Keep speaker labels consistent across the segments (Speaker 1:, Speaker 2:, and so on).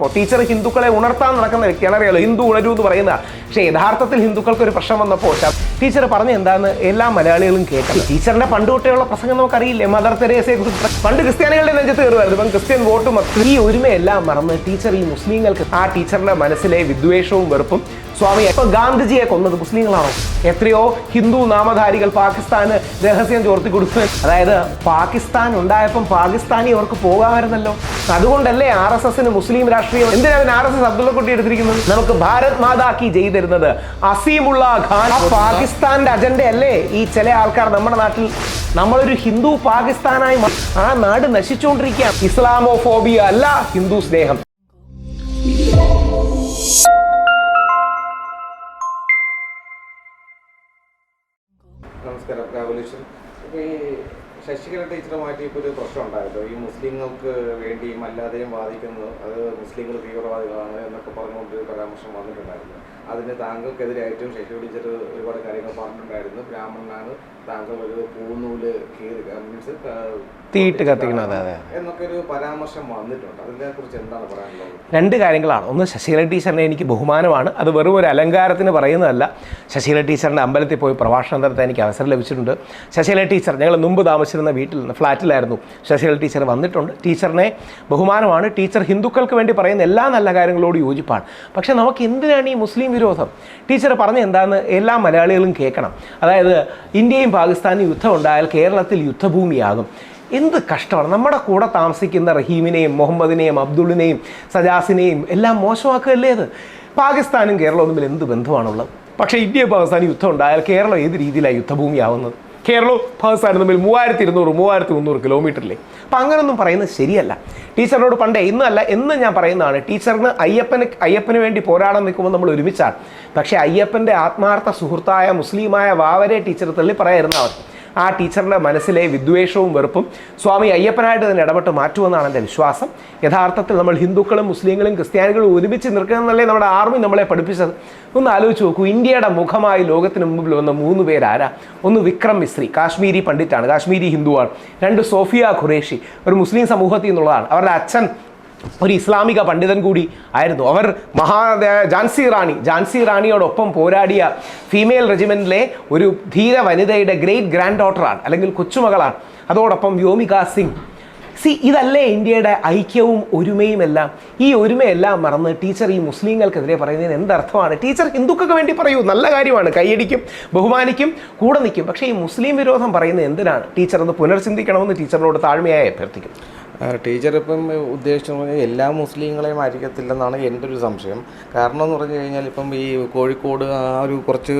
Speaker 1: ഇപ്പോൾ ടീച്ചർ ഹിന്ദുക്കളെ ഉണർത്താൻ നടക്കുന്ന വ്യക്തിയാണ് അറിയാലോ. ഹിന്ദു ഉണരൂ എന്ന് പറയുന്ന. പക്ഷേ യഥാർത്ഥത്തിൽ ഹിന്ദുക്കൾക്ക് ഒരു പ്രശ്നം വന്നപ്പോൾ ടീച്ചർ പറഞ്ഞ എന്താന്ന് എല്ലാ മലയാളികളും കേൾക്കാം ടീച്ചറിന്റെ പണ്ട് തൊട്ടേയുള്ള പ്രസംഗം നമുക്കറിയില്ലേ? മദർ തെരേസയെ കുറിച്ച് പണ്ട് ക്രിസ്ത്യാനികളുടെ നെഞ്ചത്ത് കയറുമായിരുന്നു. ഇപ്പം ക്രിസ്ത്യൻ വോട്ടും ഈ ഒരുമയെല്ലാം മറന്ന് ടീച്ചർ ഈ മുസ്ലിങ്ങൾക്ക് ആ ടീച്ചറിന്റെ മനസ്സിലെ വിദ്വേഷവും വെറുപ്പും സ്വാമി ഇപ്പൊ ഗാന്ധിജിയെ കൊന്നത്? മുസ്ലിങ്ങളാണോ? എത്രയോ ഹിന്ദു നാമധാരികൾ പാകിസ്ഥാന് രഹസ്യം ചോർത്തി കൊടുത്തു. അതായത് പാകിസ്ഥാൻ ഉണ്ടായപ്പം പാകിസ്ഥാനി അവർക്ക് പോകാമായിരുന്നല്ലോ. അതുകൊണ്ടല്ലേ ആർ എസ് എസിന് മുസ്ലിം രാഷ്ട്രീയം? എന്തിനാണ് ആർ എസ് എസ് അബ്ദുള്ള കുട്ടി എടുത്തിരിക്കുന്നത്? നമുക്ക് ഭാരത് മാതാക്കി ചെയ്തിരുന്നത് അസീമുള്ള ഖാൻ. പാകിസ്ഥാന്റെ അജണ്ട അല്ലേ ഈ ചില ആൾക്കാർ നമ്മുടെ നാട്ടിൽ നമ്മളൊരു ഹിന്ദു പാകിസ്ഥാനായി ആ നാട് നശിച്ചുകൊണ്ടിരിക്കുകയാണ് ഇസ്ലാമോ ഫോബിയ അല്ല ഹിന്ദു സ്നേഹം.
Speaker 2: രാഹുലേശ്വർ ഇപ്പോൾ ഈ ശശികല ടീച്ചറുമായിട്ട് മാറ്റിയപ്പോൾ ഒരു പ്രശ്നം ഉണ്ടായല്ലോ. ഈ മുസ്ലിങ്ങൾക്ക് വേണ്ടിയും അല്ലാതെയും വാദിക്കുന്നത് അത് മുസ്ലിങ്ങൾ തീവ്രവാദികളാണ് എന്നൊക്കെ പറഞ്ഞുകൊണ്ട് പരാമർശം വന്നിട്ടുണ്ടായിരുന്നു. അതിന് താങ്കൾക്കെതിരായിട്ടും ശശി ടീച്ചർ ഒരുപാട് കാര്യങ്ങൾ പറഞ്ഞിട്ടുണ്ടായിരുന്നു. ബ്രാഹ്മണനാണ് താങ്കൾ ഒരു പൂന്നൂൽ കീറി മീൻസ്
Speaker 1: തീയിട്ട് കത്തിക്കണം, അതെ, അതെ. രണ്ട് കാര്യങ്ങളാണ്. ഒന്ന് ശശീല ടീച്ചറിനെ എനിക്ക് ബഹുമാനമാണ്. അത് വെറും ഒരു അലങ്കാരത്തിന് പറയുന്നതല്ല. ശശീല ടീച്ചറിന്റെ അമ്പലത്തിൽ പോയി പ്രഭാഷണം നടത്താൻ എനിക്ക് അവസരം ലഭിച്ചിട്ടുണ്ട്. ശശീല ടീച്ചർ ഞങ്ങൾ മുമ്പ് താമസിച്ചിരുന്ന വീട്ടിൽ നിന്ന് ഫ്ലാറ്റിലായിരുന്നു. ശശീല ടീച്ചർ വന്നിട്ടുണ്ട്. ടീച്ചറിനെ ബഹുമാനമാണ്. ടീച്ചർ ഹിന്ദുക്കൾക്ക് വേണ്ടി പറയുന്ന എല്ലാ നല്ല കാര്യങ്ങളോട് യോജിപ്പാണ്. പക്ഷേ നമുക്ക് എന്തിനാണ് ഈ മുസ്ലിം വിരോധം? ടീച്ചർ പറഞ്ഞ എന്താണെന്ന് എല്ലാ മലയാളികളും കേൾക്കണം. അതായത് ഇന്ത്യയും പാകിസ്ഥാനും യുദ്ധം ഉണ്ടായാൽ കേരളത്തിൽ യുദ്ധഭൂമിയാകും. എന്ത് കഷ്ടമാണ്. നമ്മുടെ കൂടെ താമസിക്കുന്ന റഹീമിനെയും മുഹമ്മദിനെയും അബ്ദുള്ളിനെയും സജാസിനെയും എല്ലാം മോശമാക്കുകയല്ലേ അത്? പാകിസ്ഥാനും കേരളവും തമ്മിൽ എന്ത് ബന്ധമാണുള്ളത്? പക്ഷേ ഇന്ത്യ പാകിസ്ഥാൻ യുദ്ധം ഉണ്ടായാൽ കേരളം ഏത് രീതിയിലാണ് യുദ്ധഭൂമിയാവുന്നത്? കേരളവും പാകിസ്ഥാനും തമ്മിൽ മൂവായിരത്തി ഇരുന്നൂറ് മൂവായിരത്തി മുന്നൂറ് കിലോമീറ്ററിലേ അപ്പം അങ്ങനൊന്നും പറയുന്നത് ശരിയല്ല. ടീച്ചറിനോട് പണ്ടേ ഇന്നല്ല എന്ന് ഞാൻ പറയുന്നതാണ്. ടീച്ചറിന് അയ്യപ്പന് അയ്യപ്പന് വേണ്ടി പോരാടാൻ നിൽക്കുമ്പോൾ നമ്മൾ ഒരുമിച്ചാണ്. പക്ഷേ അയ്യപ്പന്റെ ആത്മാർത്ഥ സുഹൃത്തായ മുസ്ലിമായ വാവരെ ടീച്ചർ തള്ളി പറയായിരുന്ന അവർ ആ ടീച്ചറിന്റെ മനസ്സിലെ വിദ്വേഷവും വെറുപ്പും സ്വാമി അയ്യപ്പനായിട്ട് തന്നെ ഇടപെട്ട് മാറ്റുമെന്നാണ് എന്റെ വിശ്വാസം. യഥാർത്ഥത്തിൽ നമ്മൾ ഹിന്ദുക്കളും മുസ്ലിങ്ങളും ക്രിസ്ത്യാനികളും ഒരുമിച്ച് നിൽക്കുന്നതല്ലേ നമ്മുടെ ആർമി നമ്മളെ പഠിപ്പിച്ചത്? ഒന്ന് ആലോചിച്ച് നോക്കൂ ഇന്ത്യയുടെ മുഖമായി ലോകത്തിന് മുമ്പിൽ വന്ന മൂന്ന് പേരാരാ? ഒന്ന് വിക്രം മിശ്രി കാശ്മീരി പണ്ഡിറ്റാണ് കാശ്മീരി ഹിന്ദുവാണ്. രണ്ട് സോഫിയ ഖുറേഷി ഒരു മുസ്ലിം സമൂഹത്തിൽ നിന്നുള്ളതാണ്. അവരുടെ അച്ഛൻ ഒരു ഇസ്ലാമിക പണ്ഡിതൻ കൂടി ആയിരുന്നു. അവർ മഹാ ജാൻസി റാണി. ജാൻസി റാണിയോടൊപ്പം പോരാടിയ ഫീമെയിൽ റെജിമെന്റിലെ ഒരു ധീര വനിതയുടെ ഗ്രേറ്റ് ഗ്രാൻഡ് ഡോട്ടറാണ് അല്ലെങ്കിൽ കൊച്ചുമകളാണ്. അതോടൊപ്പം വ്യോമിക സിംഗ്. സി ഇതല്ലേ ഇന്ത്യയുടെ ഐക്യവും ഒരുമയും എല്ലാം? ഈ ഒരുമയെല്ലാം മറന്ന് ടീച്ചർ ഈ മുസ്ലിങ്ങൾക്കെതിരെ പറയുന്നതിന് എന്തർത്ഥമാണ്? ടീച്ചർ ഹിന്ദുക്കൾക്ക് വേണ്ടി പറയൂ. നല്ല കാര്യമാണ്. കൈയടിക്കും ബഹുമാനിക്കും കൂടെ നിൽക്കും. പക്ഷേ ഈ മുസ്ലിം വിരോധം പറയുന്നത് എന്തിനാണ്? ടീച്ചർ ഒന്ന് പുനർചിന്തിക്കണമെന്ന് ടീച്ചറിനോട് താഴ്മയായി അഭ്യർത്ഥിക്കും
Speaker 2: ടീച്ചർ ഇപ്പം ഉദ്ദേശിച്ചത് പറഞ്ഞാൽ എല്ലാ മുസ്ലിങ്ങളെയും ആയിരിക്കത്തില്ലെന്നാണ് എന്റെ ഒരു സംശയം. കാരണം എന്ന് പറഞ്ഞു കഴിഞ്ഞാൽ ഇപ്പം ഈ കോഴിക്കോട് ആ ഒരു കുറച്ച്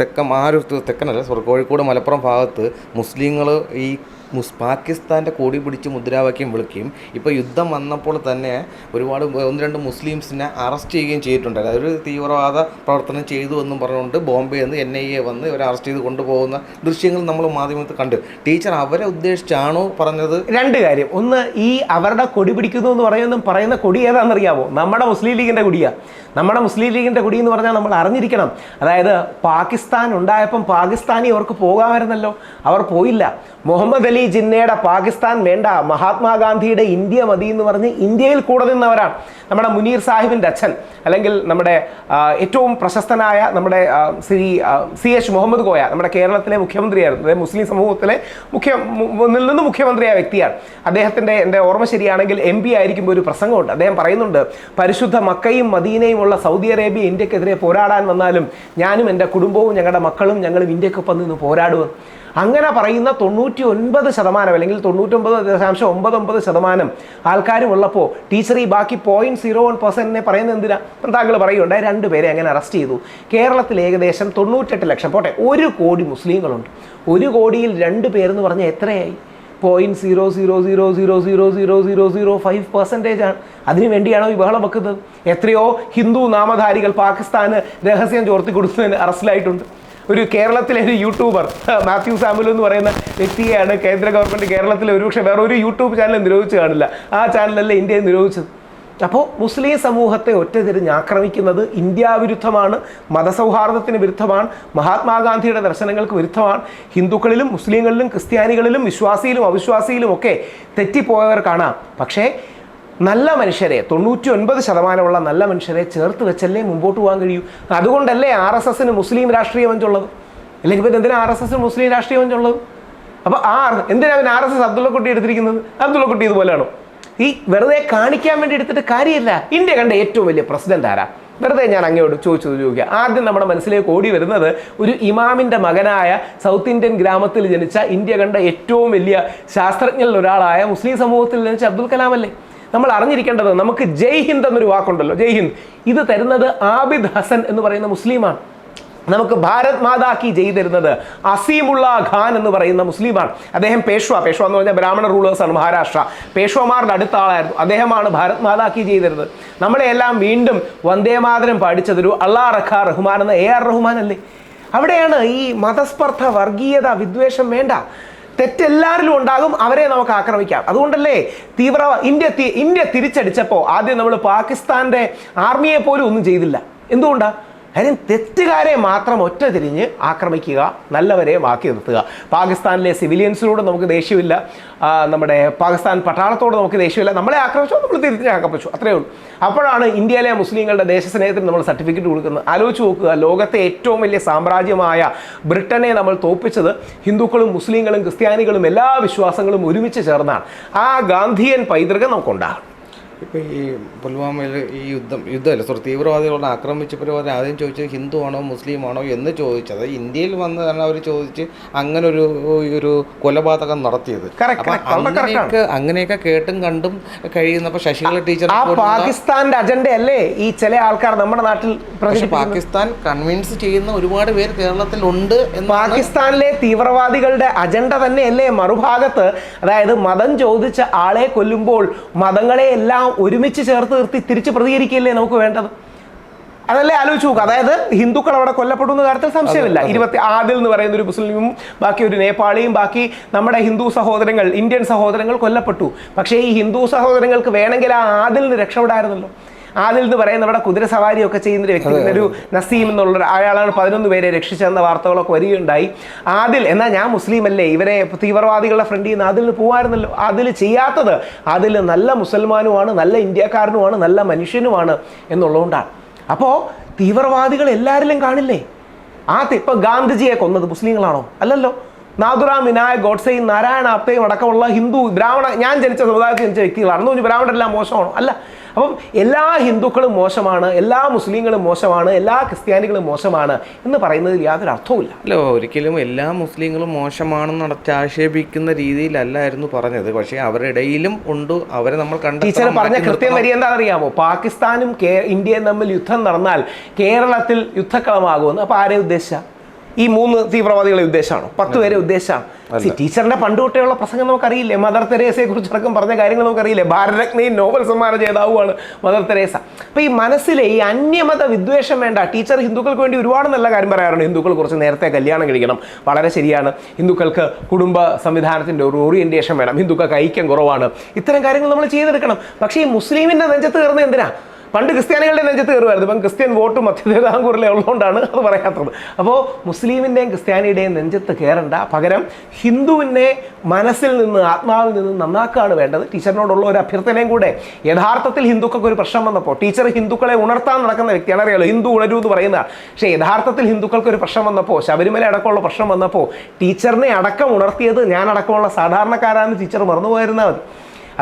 Speaker 2: തെക്കൻ ആ ഒരു തെക്കനല്ല സോറി കോഴിക്കോട് മലപ്പുറം ഭാഗത്ത് മുസ്ലിങ്ങൾ ഈ മുസ് പാകിസ്ഥാന്റെ കൊടി പിടിച്ച് മുദ്രാവാക്യം വിളിക്കുകയും ഇപ്പോൾ യുദ്ധം വന്നപ്പോൾ തന്നെ ഒരുപാട് ഒന്ന് രണ്ട് മുസ്ലിംസിനെ അറസ്റ്റ് ചെയ്യുകയും ചെയ്തിട്ടുണ്ട് അതൊരു തീവ്രവാദ പ്രവർത്തനം ചെയ്തു എന്നും പറഞ്ഞുകൊണ്ട് ബോംബെ നിന്ന് എൻ ഐ എ വന്ന് ഇവരെ അറസ്റ്റ് ചെയ്ത് കൊണ്ടുപോകുന്ന ദൃശ്യങ്ങൾ നമ്മൾ മാധ്യമത്തിൽ കണ്ടു. ടീച്ചർ അവരെ ഉദ്ദേശിച്ചാണോ പറഞ്ഞത്?
Speaker 1: രണ്ട് കാര്യം. ഒന്ന് ഈ അവരുടെ കൊടി പിടിക്കുന്നു എന്ന് പറയുന്ന പറയുന്ന കൊടി ഏതാണെന്നറിയാമോ നമ്മുടെ മുസ്ലിം ലീഗിന്റെ കൊടിയാണ് നമ്മുടെ മുസ്ലിം ലീഗിന്റെ കൊടി എന്ന് പറഞ്ഞാൽ നമ്മൾ അറിഞ്ഞിരിക്കണം. അതായത് പാകിസ്ഥാൻ ഉണ്ടായപ്പം പാകിസ്ഥാനി അവർക്ക് പോകാമായിരുന്നല്ലോ. അവർ പോയില്ല. മുഹമ്മദ് അലി ജിന്നയുടെ പാകിസ്ഥാൻ വേണ്ട മഹാത്മാഗാന്ധിയുടെ ഇന്ത്യ മതി എന്ന് പറഞ്ഞ് ഇന്ത്യയിൽ കൂടെ നിന്നവരാണ് നമ്മുടെ മുനീർ സാഹിബിന്റെ അച്ഛൻ അല്ലെങ്കിൽ നമ്മുടെ ഏറ്റവും പ്രശസ്തനായ നമ്മുടെ ശ്രീ സി എച്ച് മുഹമ്മദ് കോയ നമ്മുടെ കേരളത്തിലെ മുഖ്യമന്ത്രിയായിരുന്നു. അതായത് മുസ്ലിം സമൂഹത്തിലെ മുഖ്യ മുന്നിൽ നിൽ നിന്ന് മുഖ്യമന്ത്രിയായ വ്യക്തിയാണ്. അദ്ദേഹത്തിന്റെ എന്റെ ഓർമ്മ ശരിയാണെങ്കിൽ എം പി ആയിരിക്കുമ്പോൾ ഒരു പ്രസംഗമുണ്ട്. അദ്ദേഹം പറയുന്നുണ്ട് പരിശുദ്ധ മക്കയും മദീനയും ഉള്ള സൗദി അറേബ്യ ഇന്ത്യക്കെതിരെ പോരാടാൻ വന്നാലും ഞാനും എന്റെ കുടുംബവും ഞങ്ങളുടെ മക്കളും ഞങ്ങളും ഇന്ത്യക്കൊപ്പം നിന്ന് പോരാടുമെന്ന് അങ്ങനെ പറയുന്ന തൊണ്ണൂറ്റി ഒൻപത് ശതമാനം അല്ലെങ്കിൽ തൊണ്ണൂറ്റൊമ്പത് ദശാംശം ഒമ്പത് ഒമ്പത് ശതമാനം ആൾക്കാരും ഉള്ളപ്പോൾ ടീച്ചർ ഈ ബാക്കി പോയിന്റ് സീറോ വൺ പെർസെന്റിനെ പറയുന്നത് എന്തിനാ? താങ്കൾ പറയുണ്ട് രണ്ട് പേരെ അങ്ങനെ അറസ്റ്റ് ചെയ്തു. കേരളത്തിൽ ഏകദേശം തൊണ്ണൂറ്റെട്ട് ലക്ഷം പോട്ടെ ഒരു കോടി മുസ്ലിങ്ങളുണ്ട്. ഒരു കോടിയിൽ രണ്ട് പേരെന്ന് പറഞ്ഞാൽ എത്രയായി? Point zero zero zero zero zero zero zero zero five percentage ആണ്. അതിനു വേണ്ടിയാണോ ഈ ബഹളം വെക്കുന്നത്? എത്രയോ ഹിന്ദു നാമധാരികൾ പാകിസ്ഥാന് രഹസ്യം ചോർത്തി കൊടുത്തതിന് അറസ്റ്റിലായിട്ടുണ്ട്. ഒരു കേരളത്തിലെ ഒരു യൂട്യൂബർ മാത്യു സാമുൽ എന്ന് പറയുന്ന വ്യക്തിയെയാണ് കേന്ദ്ര ഗവൺമെന്റ് കേരളത്തിലെ ഒരുപക്ഷെ വേറെ ഒരു യൂട്യൂബ് ചാനൽ നിരോധിച്ച് കാണില്ല. ആ ചാനലല്ലേ ഇന്ത്യയെ നിരോധിച്ചത്. അപ്പോൾ മുസ്ലിം സമൂഹത്തെ ഒറ്റതിരിഞ്ഞ് ആക്രമിക്കുന്നത് ഇന്ത്യ വിരുദ്ധമാണ് മതസൗഹാർദ്ദത്തിന് വിരുദ്ധമാണ് മഹാത്മാഗാന്ധിയുടെ ദർശനങ്ങൾക്ക് വിരുദ്ധമാണ്. ഹിന്ദുക്കളിലും മുസ്ലിങ്ങളിലും ക്രിസ്ത്യാനികളിലും വിശ്വാസിയിലും അവിശ്വാസിയിലും ഒക്കെ തെറ്റിപ്പോയവർ കാണാം. പക്ഷേ നല്ല മനുഷ്യരെ തൊണ്ണൂറ്റി ഒൻപത് ശതമാനമുള്ള നല്ല മനുഷ്യരെ ചേർത്ത് വെച്ചല്ലേ മുമ്പോട്ട് പോകാൻ കഴിയൂ? അതുകൊണ്ടല്ലേ ആർ എസ് എസിന് മുസ്ലിം രാഷ്ട്രീയ അല്ലെങ്കിൽ പിന്നെ എന്തിനാ ആർ എസ് എസിന് മുസ്ലിം രാഷ്ട്രീയ അപ്പോൾ ആ അർത്ഥ- എന്തിനാ പിന്നെ ആർ എസ് എസ് അബ്ദുള്ളക്കുട്ടി എടുത്തിരിക്കുന്നത്? അബ്ദുള്ളക്കുട്ടി ഇതുപോലെയാണോ? ഈ വെറുതെ കാണിക്കാൻ വേണ്ടി എടുത്തിട്ട് കാര്യമില്ല. ഇന്ത്യ കണ്ട ഏറ്റവും വലിയ പ്രസിഡന്റ് ആരാ വെറുതെ ഞാൻ അങ്ങോട്ട് ചോദിച്ചത് ചോദിക്കുക. ആദ്യം നമ്മുടെ മനസ്സിലേക്ക് ഓടി വരുന്നത് ഒരു ഇമാമിന്റെ മകനായ സൗത്ത് ഇന്ത്യൻ ഗ്രാമത്തിൽ ജനിച്ച ഇന്ത്യ കണ്ട ഏറ്റവും വലിയ ശാസ്ത്രജ്ഞരിൽ ഒരാളായ മുസ്ലിം സമൂഹത്തിൽ ജനിച്ച അബ്ദുൽ കലാം അല്ലേ? നമ്മൾ അറിഞ്ഞിരിക്കേണ്ടത് നമുക്ക് ജയ് ഹിന്ദ് എന്നൊരു വാക്കുണ്ടല്ലോ. ജയ് ഹിന്ദ്. ഇത് തരുന്നത് ആബിദ് ഹസൻ എന്ന് പറയുന്ന മുസ്ലിമാണ്. നമുക്ക് ഭാരത് മാതാക്കി ചെയ്തിരുന്നത് തരുന്നത് അസീമുള്ള ഖാൻ എന്ന് പറയുന്ന മുസ്ലിമാണ്. അദ്ദേഹം പേഷ്വ പേഷ്വ എന്ന് പറഞ്ഞാൽ ബ്രാഹ്മണ റൂളേഴ്സാണ് മഹാരാഷ്ട്ര. പേഷ്വമാരുടെ അടുത്ത ആളായിരുന്നു. അദ്ദേഹമാണ് ഭാരത് മാതാക്കി ചെയ്തിരുന്നത് നമ്മളെല്ലാം വീണ്ടും വന്ദേമാതരം പഠിച്ചതൊരു അള്ളാ റഖാ റഹ്മാൻ എന്ന എ ആർ റഹ്മാൻ അല്ലേ? അവിടെയാണ് ഈ മതസ്പർദ്ധ വർഗീയത വിദ്വേഷം വേണ്ട. തെറ്റെല്ലാവരിലും ഉണ്ടാകും അവരെ നമുക്ക് ആക്രമിക്കാം. അതുകൊണ്ടല്ലേ തീവ്ര ഇന്ത്യ ഇന്ത്യ തിരിച്ചടിച്ചപ്പോൾ ആദ്യം നമ്മൾ പാകിസ്ഥാന്റെ ആർമിയെ പോലും ഒന്നും ചെയ്തില്ല. എന്തുകൊണ്ടാണ് കാര്യം തെറ്റുകാരെ മാത്രം ഒറ്റ തിരിഞ്ഞ് ആക്രമിക്കുക നല്ലവരെ ബാക്കി നിർത്തുക. പാകിസ്ഥാനിലെ സിവിലിയൻസിനോട് നമുക്ക് ദേഷ്യമില്ല. നമ്മുടെ പാകിസ്ഥാൻ പട്ടാളത്തോട് നമുക്ക് ദേഷ്യമില്ല. നമ്മളെ ആക്രമിച്ചു നമ്മൾ തിരിച്ച് ആക്രമിച്ചു. അത്രയേ ഉള്ളൂ. അപ്പോഴാണ് ഇന്ത്യയിലെ മുസ്ലിങ്ങളുടെ ദേശസ്നേഹത്തിന് നമ്മൾ സർട്ടിഫിക്കറ്റ് കൊടുക്കുന്നത്. ആലോചിച്ച് നോക്കുക ലോകത്തെ ഏറ്റവും വലിയ സാമ്രാജ്യമായ ബ്രിട്ടനെ നമ്മൾ തോൽപ്പിച്ചത് ഹിന്ദുക്കളും മുസ്ലിങ്ങളും ക്രിസ്ത്യാനികളും എല്ലാ വിശ്വാസങ്ങളും ഒരുമിച്ച് ചേർന്നാണ്. ആ ഗാന്ധിയൻ പൈതൃകം നമുക്കുണ്ടാകും
Speaker 2: ഇപ്പൊ ഈ പുൽവാമയിൽ ഈ യുദ്ധം യുദ്ധമല്ല സോറി തീവ്രവാദികളോട് ആക്രമിച്ചപ്പോൾ ആദ്യം ചോദിച്ചത് ഹിന്ദു ആണോ മുസ്ലിം ആണോ എന്ന് ചോദിച്ചത് ഇന്ത്യയിൽ വന്നതാണ് അവർ ചോദിച്ച് അങ്ങനെ ഒരു ഒരു കൊലപാതകം നടത്തിയത്. അങ്ങനെയൊക്കെ അങ്ങനെയൊക്കെ കേട്ടും കണ്ടും കഴിയുന്നപ്പോൾ ശശികല ടീച്ചർ
Speaker 1: ആ അജണ്ട അജണ്ടയല്ലേ ഈ ചില ആൾക്കാർ നമ്മുടെ നാട്ടിൽ
Speaker 2: പക്ഷെ പാകിസ്ഥാൻ കൺവിൻസ് ചെയ്യുന്ന ഒരുപാട് പേര് കേരളത്തിലുണ്ട്
Speaker 1: പാകിസ്ഥാനിലെ തീവ്രവാദികളുടെ അജണ്ട തന്നെയല്ലേ മറുഭാഗത്ത്? അതായത് മതം ചോദിച്ച ആളെ കൊല്ലുമ്പോൾ മതങ്ങളെ എല്ലാം ഒരുമിച്ച് ചേർത്ത് നിർത്തി തിരിച്ച് പ്രതികരിക്കുകയല്ലേ നമുക്ക് വേണ്ടത്? അതല്ലേ ആലോചിച്ച് നോക്കുക അതായത് ഹിന്ദുക്കൾ അവിടെ കൊല്ലപ്പെടുന്ന കാര്യത്തിൽ സംശയമില്ല. ഇരുപത്തി ആദിൽ എന്ന് പറയുന്ന ഒരു മുസ്ലിമും ബാക്കി ഒരു നേപ്പാളിയും ബാക്കി നമ്മുടെ ഹിന്ദു സഹോദരങ്ങൾ ഇന്ത്യൻ സഹോദരങ്ങൾ കൊല്ലപ്പെട്ടു. പക്ഷേ ഈ ഹിന്ദു സഹോദരങ്ങൾക്ക് വേണമെങ്കിൽ ആ ആദിൽ നിന്ന് രക്ഷപ്പെടായിരുന്നല്ലോ. ആദിൽ എന്ന് പറയുന്ന ഇവിടെ കുതിര സവാരി ഒക്കെ ചെയ്യുന്ന ഒരു വ്യക്തി ഒരു നസീം എന്നുള്ള അയാളാണ് പതിനൊന്ന് പേരെ രക്ഷിച്ചെന്ന വാർത്തകളൊക്കെ വരികയുണ്ടായി. ആദിൽ എന്നാൽ ഞാൻ മുസ്ലിം അല്ലേ ഇവരെ തീവ്രവാദികളുടെ ഫ്രണ്ടിൽ നിന്ന് ആദിൽ പോവായിരുന്നല്ലോ. അതിൽ ചെയ്യാത്തത് അതിൽ നല്ല മുസൽമാനുമാണ് നല്ല ഇന്ത്യക്കാരനുമാണ് നല്ല മനുഷ്യനുമാണ് എന്നുള്ളതുകൊണ്ടാണ്. അപ്പോൾ തീവ്രവാദികൾ എല്ലാവരിലും കാണില്ലേ? ആ ഇപ്പം ഗാന്ധിജിയെ കൊന്നത് മുസ്ലിങ്ങളാണോ? അല്ലല്ലോ. നാദുറാം വിനായക് ഗോഡ്സെയും നാരായണ അപ്തയും അടക്കമുള്ള ഹിന്ദു ബ്രാഹ്മണ ഞാൻ ജനിച്ച സമുദായത്തിൽ ജനിച്ച വ്യക്തികളാണ്. എന്ന് പറഞ്ഞ് ബ്രാഹ്മണരെല്ലാം മോശമാണോ? അല്ല. അപ്പം എല്ലാ ഹിന്ദുക്കളും മോശമാണ് എല്ലാ മുസ്ലിങ്ങളും മോശമാണ് എല്ലാ ക്രിസ്ത്യാനികളും മോശമാണ് എന്ന് പറയുന്നതിൽ യാതൊരു അർത്ഥവുമില്ല.
Speaker 2: അല്ല ഒരിക്കലും എല്ലാ മുസ്ലിങ്ങളും മോശമാണെന്ന് ആക്ഷേപിക്കുന്ന രീതിയിലല്ലായിരുന്നു പറഞ്ഞത്. പക്ഷേ അവരുടെ ഇടയിലും ഉണ്ട് അവരെ നമ്മൾ
Speaker 1: ടീച്ചർ പറഞ്ഞ കൃത്യം. വരി എന്താണെന്നറിയാമോ? പാകിസ്ഥാനും ഇന്ത്യയും തമ്മിൽ യുദ്ധം നടന്നാൽ കേരളത്തിൽ യുദ്ധക്കളമാകുമെന്ന്. അപ്പോൾ ആരെ ഉദ്ദേശിച്ച? ഈ മൂന്ന് തീവ്രവാദികളെ ഉദ്ദേശമാണ്. പത്ത് പേരെ ഉദ്ദേശമാണ്. ടീച്ചറിന്റെ പണ്ട് തൊട്ടേയുള്ള പ്രസംഗം നമുക്കറിയില്ലേ? മദർ തെരേസയെ കുറിച്ച് അടക്കം പറഞ്ഞ കാര്യങ്ങൾ നമുക്കറിയില്ലേ? ഭാരതരത്നയും നോബൽ സമ്മാന ജേതാവുമാണ് മദർ തെരേസ. അപ്പൊ ഈ മനസ്സിലെ ഈ അന്യമത വിദ്വേഷം വേണ്ട ടീച്ചർ ഹിന്ദുക്കൾക്ക് വേണ്ടി ഒരുപാട് നല്ല കാര്യം പറയാറുണ്ട്. ഹിന്ദുക്കൾ കുറച്ച് നേരത്തെ കല്യാണം കഴിക്കണം. വളരെ ശരിയാണ്. ഹിന്ദുക്കൾക്ക് കുടുംബ സംവിധാനത്തിന്റെ ഒരു ഓറിയന്റേഷൻ വേണം. ഹിന്ദുക്കൾക്ക് ഐക്യം കുറവാണ്. ഇത്തരം കാര്യങ്ങൾ നമ്മൾ ചെയ്തെടുക്കണം. പക്ഷേ ഈ മുസ്ലിമിന്റെ നെഞ്ചത്ത് കയറുന്നത് എന്തിനാ? പണ്ട് ക്രിസ്ത്യാനികളുടെ നെഞ്ചത്ത് കയറുമായിരുന്നു. ഇപ്പം ക്രിസ്ത്യൻ വോട്ട് മധ്യതിരാങ്കൂറിലെ ഉള്ളതുകൊണ്ടാണ് അത് പറയാത്തത്. അപ്പോൾ മുസ്ലിമിന്റെയും ക്രിസ്ത്യാനിയുടെയും നെഞ്ചത്ത് കയറണ്ട. പകരം ഹിന്ദുവിനെ മനസ്സിൽ നിന്ന് ആത്മാവിൽ നിന്ന് നന്നാക്കുകയാണ് വേണ്ടത്. ടീച്ചറിനോടുള്ള ഒരു അഭ്യർത്ഥനയും കൂടെ. യഥാർത്ഥത്തിൽ ഹിന്ദുക്കൾക്ക് ഒരു പ്രശ്നം വന്നപ്പോൾ ടീച്ചർ ഹിന്ദുക്കളെ ഉണർത്താൻ നടക്കുന്ന വ്യക്തിയാണ്. അറിയാലോ ഹിന്ദു ഉണരൂ എന്ന് പറയുന്ന. പക്ഷേ യഥാർത്ഥത്തിൽ ഹിന്ദുക്കൾക്ക് ഒരു പ്രശ്നം വന്നപ്പോൾ ശബരിമല അടക്കമുള്ള പ്രശ്നം വന്നപ്പോൾ ടീച്ചറിനെ അടക്കം ഉണർത്തിയത് ഞാൻ അടക്കമുള്ള സാധാരണക്കാരാണെന്ന് ടീച്ചർ മറന്നുപോയിരുന്നാൽ മതി.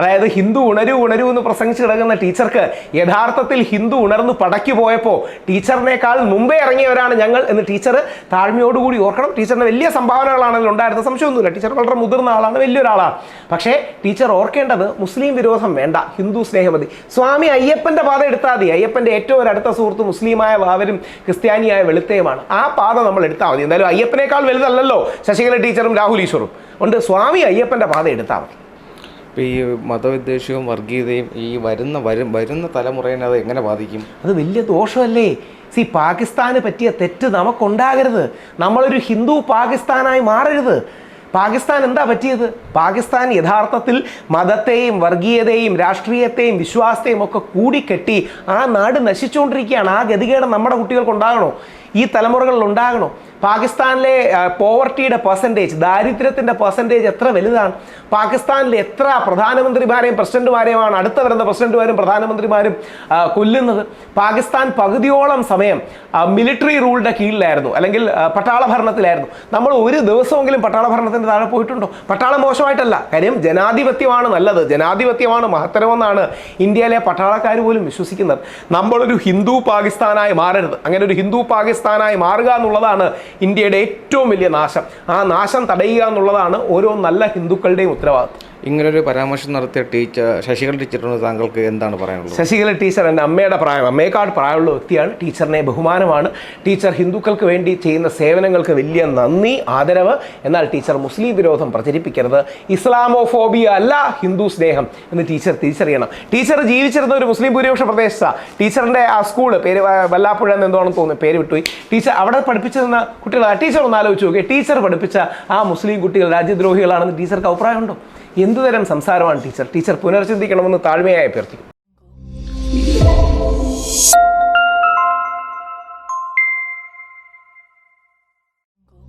Speaker 1: അതായത് ഹിന്ദു ഉണരൂ ഉണരൂ എന്ന് പ്രസംഗിച്ച് കിടക്കുന്ന ടീച്ചർക്ക് യഥാർത്ഥത്തിൽ ഹിന്ദു ഉണർന്ന് പടയ്ക്ക് പോയപ്പോൾ ടീച്ചറിനേക്കാൾ മുമ്പേ ഇറങ്ങിയവരാണ് ഞങ്ങൾ എന്ന് ടീച്ചർ താഴ്മയോടുകൂടി ഓർക്കണം. ടീച്ചറിന് വലിയ സംഭാവനകളാണ് അതിൽ ഉണ്ടായിരുന്നത്. സംശയമൊന്നുമില്ല. ടീച്ചർ വളരെ മുതിർന്ന ആളാണ് വലിയൊരാളാണ്. പക്ഷേ ടീച്ചർ ഓർക്കേണ്ടത് മുസ്ലിം വിരോധം വേണ്ട. ഹിന്ദു സ്നേഹമതി സ്വാമി അയ്യപ്പന്റെ പാത എടുത്താൽ മതി. അയ്യപ്പന്റെ ഏറ്റവും അടുത്ത സുഹൃത്ത് മുസ്ലിമായ വാവരും ക്രിസ്ത്യാനിയായ വെളുത്തയുമാണ്. ആ പാത നമ്മൾ എടുത്താൽ മതി. എന്തായാലും അയ്യപ്പനേക്കാൾ വലുതല്ലല്ലോ ശശികല ടീച്ചറും രാഹുൽ ഈശ്വറും. ഉണ്ട്. സ്വാമി അയ്യപ്പന്റെ പാത എടുത്താൽ മതി.
Speaker 2: ഇപ്പൊ ഈ മതവിദ്വേഷവും വർഗീയതയും ഈ വരുന്ന വരും വരുന്ന തലമുറയെ അത് എങ്ങനെ ബാധിക്കും?
Speaker 1: അത് വലിയ ദോഷമല്ലേ? സി പാകിസ്ഥാന് പറ്റിയ തെറ്റ് നമുക്കുണ്ടാകരുത്. നമ്മളൊരു ഹിന്ദു പാകിസ്ഥാനായി മാറരുത്. പാകിസ്ഥാൻ എന്താ പറ്റിയത്? പാകിസ്ഥാൻ യഥാർത്ഥത്തിൽ മതത്തെയും വർഗീയതയും രാഷ്ട്രീയത്തെയും വിശ്വാസത്തെയും ഒക്കെ കൂടിക്കെട്ടി ആ നാട് നശിച്ചുകൊണ്ടിരിക്കുകയാണ്. ആ ഗതികേട് നമ്മുടെ കുട്ടികൾക്ക് ഉണ്ടാകണോ ഈ തലമുറകളിൽ ഉണ്ടാകണോ? പാകിസ്ഥാനിലെ പോവർട്ടിയുടെ പെർസെന്റേജ് ദാരിദ്ര്യത്തിന്റെ പെർസെന്റേജ് എത്ര വലുതാണ്? പാകിസ്ഥാനിൽ എത്ര പ്രധാനമന്ത്രിമാരെയും പ്രസിഡന്റുമാരെയുമാണ് അടുത്ത വരുന്ന പ്രസിഡന്റുമാരും പ്രധാനമന്ത്രിമാരും കൊല്ലുന്നത്? പാകിസ്ഥാൻ പകുതിയോളം സമയം മിലിറ്ററി റൂളിന്റെ കീഴിലായിരുന്നു അല്ലെങ്കിൽ പട്ടാള ഭരണത്തിലായിരുന്നു. നമ്മൾ ഒരു ദിവസമെങ്കിലും പട്ടാള ഭരണത്തിന്റെ താഴെ പോയിട്ടുണ്ടോ? പട്ടാളം മോശമായിട്ടല്ല. കാര്യം ജനാധിപത്യമാണ് നല്ലത്. ജനാധിപത്യമാണ് മഹത്തരമെന്നാണ് ഇന്ത്യയിലെ പട്ടാളക്കാർ പോലും വിശ്വസിക്കുന്നത്. നമ്മളൊരു ഹിന്ദു പാകിസ്ഥാനായി മാറരുത്. അങ്ങനെ ഒരു ഹിന്ദു പാകിസ്ഥാനായി മാറുക എന്നുള്ളതാണ് ഇന്ത്യയുടെ ഏറ്റവും വലിയ നാശം. ആ നാശം തടയുക എന്നുള്ളതാണ് ഓരോ നല്ല ഹിന്ദുക്കളുടെയും ഉത്തരവാദിത്വം.
Speaker 2: ഇങ്ങനൊരു പരാമർശം നടത്തിയ ടീച്ചർ ശശികല ടീച്ചറിനോട് താങ്കൾക്ക് എന്താണ് പറയാനുള്ളത്?
Speaker 1: ശശികല ടീച്ചർ എന്റെ അമ്മയുടെ പ്രായം അമ്മയെക്കാട് പ്രായമുള്ള വ്യക്തിയാണ്. ടീച്ചറിനെ ബഹുമാനമാണ്. ടീച്ചർ ഹിന്ദുക്കൾക്ക് വേണ്ടി ചെയ്യുന്ന സേവനങ്ങൾക്ക് വലിയ നന്ദി ആദരവ്. എന്നാൽ ടീച്ചർ മുസ്ലിം വിരോധം പ്രചരിപ്പിക്കരുത്. ഇസ്ലാമോഫോബിയ അല്ല ഹിന്ദു സ്നേഹം എന്ന് ടീച്ചർ തിരിച്ചറിയണം. ടീച്ചർ ജീവിച്ചിരുന്ന ഒരു മുസ്ലിം ഭൂരിപക്ഷ പ്രദേശത്താണ് ടീച്ചറിന്റെ ആ സ്കൂൾ പേര് വല്ലാപ്പുഴ എന്ന് എന്തോ തോന്നുന്നു പേര് വിട്ടുപോയി. ടീച്ചർ അവിടെ പഠിപ്പിച്ചു തന്ന കുട്ടികൾ ടീച്ചർ ഒന്ന് ആലോചിച്ച് നോക്കി. ടീച്ചർ പഠിപ്പിച്ച ആ മുസ്ലിം കുട്ടികൾ രാജ്യദ്രോഹികളാണെന്ന് ടീച്ചർക്ക് അഭിപ്രായമുണ്ടോ? എന്തുതരം സംസാരമാണ് ടീച്ചർ? ടീച്ചർ പുനർചിന്തിക്കണമെന്ന് താഴ്മയായി അഭ്യർത്ഥിക്കും